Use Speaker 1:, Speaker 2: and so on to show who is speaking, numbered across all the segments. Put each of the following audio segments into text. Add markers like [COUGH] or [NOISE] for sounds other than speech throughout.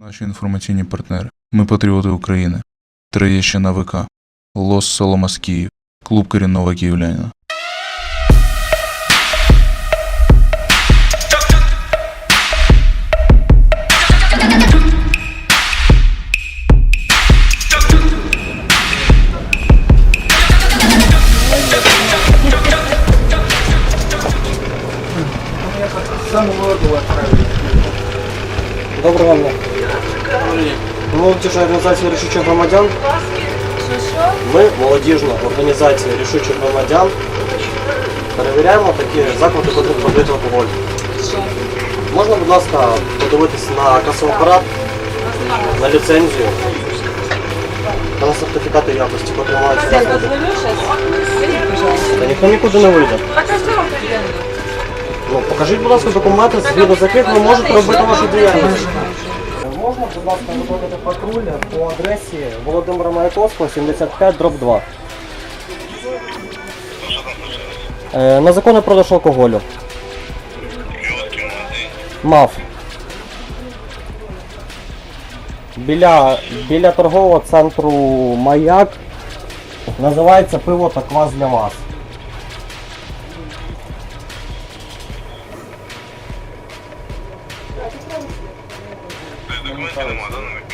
Speaker 1: Наші інформаційні партнери. Ми патріоти України. Троєщина ВК. Лос Соломас Київ. Клуб корінного київлянина.
Speaker 2: Доброго дня. Молодіжна організація рішучих громадян. Ми, молодіжна організація рішучих громадян, перевіряємо такі заклади, куди продають алкоголь. Можна, будь ласка, подивитись на касовий апарат, на ліцензію та на сертифікати якості, котрі мають. Та ніхто нікуди не вийде. Покажіть, будь ласка, документи, згідно з яких ви можете робити вашу діяльність. Можна, будь ласка, викликати патруль по адресі Володимира Маяковського, 75, дроб 2. Е, на законний продаж алкоголю. Мав. Біля, біля торгового центру Маяк. Називається пиво та квас для вас.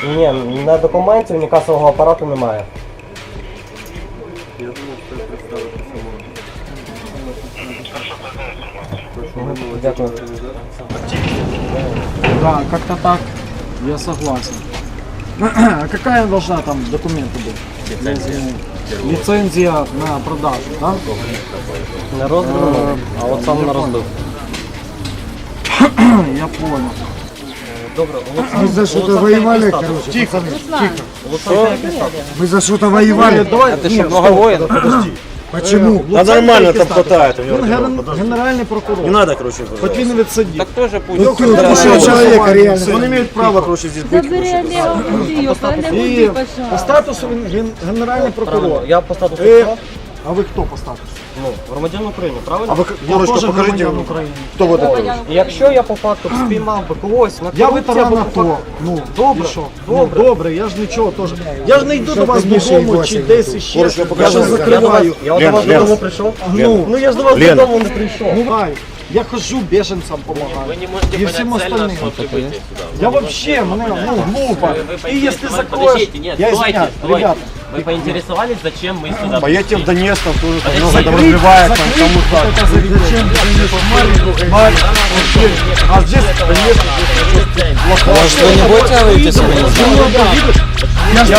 Speaker 2: Ні, на документів, ні касового апарату немає. Мгм, Дякую.
Speaker 3: Да, как-то так. Я согласен. [CLEARS THROAT] А какая должна там документы быть? Лицензия. Лицензия на продажу, да?
Speaker 2: Не розбив,
Speaker 3: Е,
Speaker 2: а от сам
Speaker 3: я
Speaker 2: не розбив.
Speaker 3: Я понял. [CLEARS THROAT]
Speaker 2: Добре,
Speaker 4: Вы за что-то воевали, короче, тихо, Вы за что-то воевали?
Speaker 3: Давай,
Speaker 2: Ти що, много воїн?
Speaker 4: Почему?
Speaker 5: Да нормально там хватает. у него
Speaker 3: Він
Speaker 5: дела.
Speaker 3: ген- генеральний прокурор.
Speaker 5: Не надо, короче,
Speaker 3: Хоч він і відсидів.
Speaker 2: Так теж пусть.
Speaker 4: Ну ты укушал человека реально.
Speaker 5: Он имеет право, короче, здесь быть.
Speaker 6: Забери Олега Гудиева, Олег
Speaker 3: І
Speaker 6: Гудиев,
Speaker 3: по
Speaker 6: пожалуйста.
Speaker 3: статусу він ген- генеральний прокурор.
Speaker 2: Я по статусу
Speaker 3: Е,
Speaker 2: хто?
Speaker 3: а ви хто по статусу?
Speaker 2: Ну, громадян України, правильно?
Speaker 5: А ви
Speaker 3: Я
Speaker 5: покажіть,
Speaker 3: громадян України.
Speaker 5: хто?
Speaker 2: І Якщо я по факту спіймав би когось на
Speaker 3: Я
Speaker 2: корупції
Speaker 3: ветеран
Speaker 2: або по
Speaker 3: АТО.
Speaker 2: факту-
Speaker 3: Ну,
Speaker 2: Добре,
Speaker 3: що?
Speaker 2: добре.
Speaker 3: Ну, добре, я ж нічого теж. Я ж не йду до вас
Speaker 4: більше
Speaker 3: додому чи десь іще.
Speaker 5: Борочка,
Speaker 3: Я
Speaker 5: покажи.
Speaker 3: ж
Speaker 2: Я до вас,
Speaker 3: закриваю.
Speaker 2: я до вас
Speaker 5: Лен.
Speaker 2: додому прийшов.
Speaker 3: Ну,
Speaker 2: Ну я ж до вас
Speaker 5: Лен.
Speaker 2: додому не прийшов.
Speaker 3: Ну, я хожу, беженцам помогаю.
Speaker 7: Вы не можете
Speaker 3: И
Speaker 7: понять
Speaker 3: всем
Speaker 7: цель
Speaker 3: остальным.
Speaker 7: прибытия сюда.
Speaker 3: Я вообще, мне, ну, глупо.
Speaker 7: Вы
Speaker 3: И если
Speaker 7: вы-
Speaker 3: закроешь,
Speaker 7: Подождите, нет,
Speaker 3: я
Speaker 7: стойте,
Speaker 3: извиняюсь,
Speaker 7: стойте.
Speaker 3: ребята.
Speaker 7: Вы поинтересовались, зачем мы сюда
Speaker 5: Поедьте в
Speaker 7: пришли?
Speaker 5: Донецк, там тоже там много там
Speaker 7: закрыть,
Speaker 5: развивается, там кому так.
Speaker 3: Это за- зачем? А здесь Донецк,
Speaker 2: Может, ви не будете вийти сьогодні?
Speaker 3: я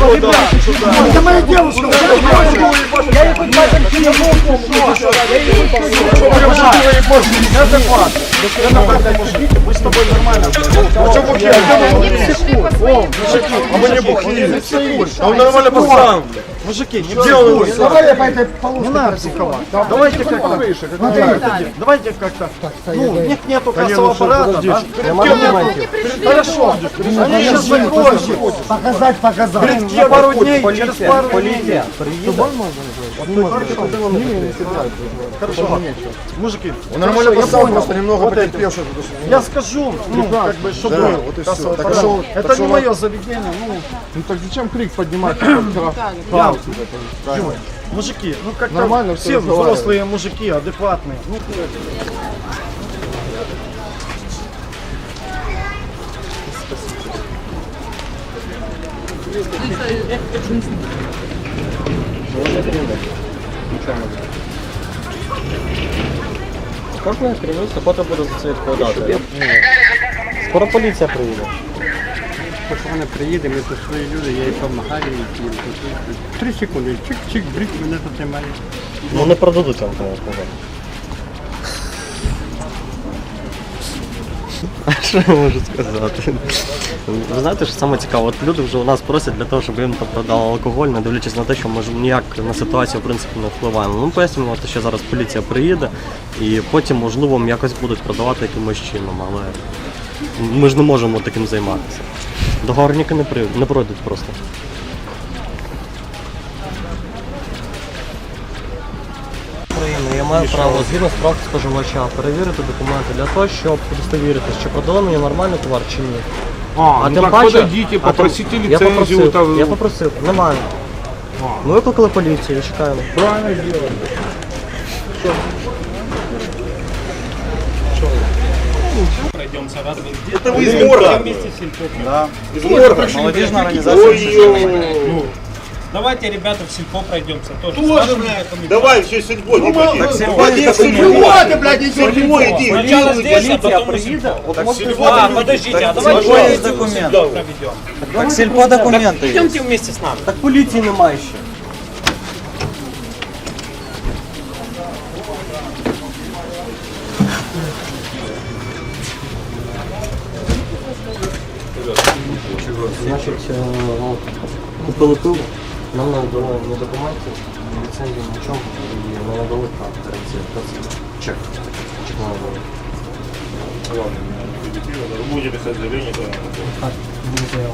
Speaker 4: Это моя девушка.
Speaker 3: Мы с тобой нормально.
Speaker 5: А мы не бухли. А он нормально пацан.
Speaker 3: Мужики, не
Speaker 5: Где он?
Speaker 3: психуйте.
Speaker 4: Давай я по этой
Speaker 3: Не
Speaker 4: полоске.
Speaker 3: надо психовать. Давайте как-то. Давайте как-то. Ну, у них нету кассового аппарата. да?
Speaker 2: Нема документів.
Speaker 3: Хорошо. Они сейчас закроют.
Speaker 4: Показать, показать.
Speaker 3: Через пару дней, через пару дней.
Speaker 2: Поліція.
Speaker 3: Хорошо. Мужики,
Speaker 5: Он нормально
Speaker 3: хорошо, я
Speaker 5: пацан,
Speaker 3: понял.
Speaker 5: просто немного
Speaker 3: Вот это.
Speaker 5: потерпевший.
Speaker 3: Я скажу, ну, как бы, чтобы
Speaker 5: Да,
Speaker 3: был
Speaker 5: вот и всё.
Speaker 3: кассовый
Speaker 5: Так
Speaker 3: аппарат.
Speaker 5: а шо-
Speaker 3: Это
Speaker 5: так
Speaker 3: не
Speaker 5: шо
Speaker 3: мое заведение, ну,
Speaker 4: Ну так зачем крик поднимать?
Speaker 3: я, мужики, ну как-то
Speaker 4: Нормально всё
Speaker 3: все
Speaker 4: разговаривают.
Speaker 3: взрослые мужики, адекватные. Ну,
Speaker 2: Сколько я скривився, фото буду за це відповідати. Скоро поліція приїде.
Speaker 8: Поки вони приїде, ми тут свої люди, я йшов на Харі, три секунди, чик-чик, брик мене затримає.
Speaker 2: Ну не продадуть вам тому сказати. Що я можу сказати? Ви знаєте, що саме цікаво, от люди вже у нас просять для того, щоб їм там продали алкоголь, не дивлячись на те, що ми ж ніяк на ситуацію в принципі не впливаємо. Ну пояснюємо, що зараз поліція приїде, і потім, можливо, якось будуть продавати якимось чином, але ми ж не можемо таким займатися. Договорники не, при... не пройдуть просто. України я маю право згідно з прав споживача перевірити документи для того, щоб удостовірити, чи продали мені нормальний товар чи ні.
Speaker 5: А, ну
Speaker 2: тим
Speaker 5: так
Speaker 2: паче-
Speaker 5: подойдите,
Speaker 2: а тим- я попросив,
Speaker 5: там.
Speaker 2: я попросив, немає. Ми викликали поліцію, чекаємо.
Speaker 5: Правильно делали. Это вы из города? Да. Из города пришли. Молодежная организация.
Speaker 9: Давайте, ребята, в сельпо пройдемся тоже.
Speaker 5: Тоже, блядь, давай все судьбой не ходи. Так
Speaker 4: Сельпо ты, блядь, иди.
Speaker 5: Сельпо иди.
Speaker 9: Сначала здесь, а потом на сельпо. А, подождите, а давайте документ проведем.
Speaker 3: Так сельпо документы.
Speaker 9: Идемте вместе с нами.
Speaker 2: Так поліції немає ще. Значить, купили пиво, нам не надали ні документів, ні ліцензії, нічого, і не надали так. Чек. Чек не надали.
Speaker 5: Ладно, будете писать заявление, то
Speaker 2: Так, буде.